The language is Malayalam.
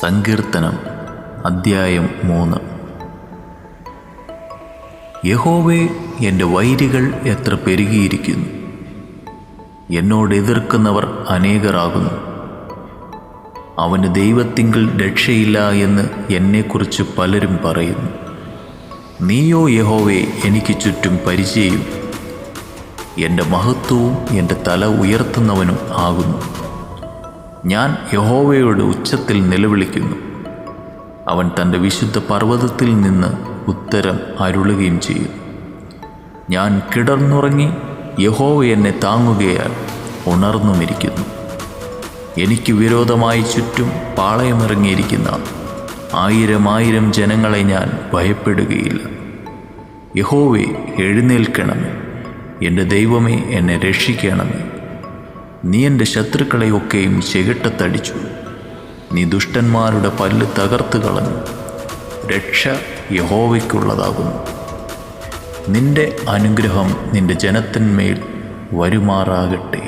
സങ്കീർത്തനം അദ്ധ്യായം മൂന്ന്. യഹോവേ എന്റെ വൈരികൾ എത്ര പെരുകിയിരിക്കുന്നു. എന്നോട് എതിർക്കുന്നവർ അനേകരാകുന്നു. അവന് ദൈവത്തിങ്കിൽ രക്ഷയില്ല എന്ന് എന്നെക്കുറിച്ച് പലരും പറയുന്നു. നീയോ യഹോവേ എനിക്ക് ചുറ്റും പരിചയം. എന്റെ മഹത്വവും എന്റെ തല ഉയർത്തുന്നവനും ആകുന്നു. ഞാൻ യഹോവയുടെ ഉച്ചത്തിൽ നിലവിളിക്കുന്നു. അവൻ തന്റെ വിശുദ്ധ പർവതത്തിൽ നിന്ന് ഉത്തരം അരുളുകയും ചെയ്യും. ഞാൻ കിടർന്നുറങ്ങി യഹോവ എന്നെ താങ്ങുകയാൽ ഉണർന്നുമിരിക്കുന്നു. എനിക്ക് വിരോധമായി ചുറ്റും പാളയമിറങ്ങിയിരിക്കുന്ന ആയിരം ആയിരം ജനങ്ങളെ ഞാൻ ഭയപ്പെടുകയില്ല. യഹോവെ എഴുന്നേൽക്കണമേ. എന്റെ ദൈവമേ എന്നെ രക്ഷിക്കണമേ. നീ എന്റെ ശത്രുക്കളെയൊക്കെയും ചെകിട്ടത്തടിച്ചു. നീ ദുഷ്ടന്മാരുടെ പല്ല് തകർത്ത് കളഞ്ഞു. രക്ഷ യഹോവയ്ക്കുള്ളതാകുന്നു. നിന്റെ അനുഗ്രഹം നിന്റെ ജനത്തിന്മേൽ വരുമാറാകട്ടെ.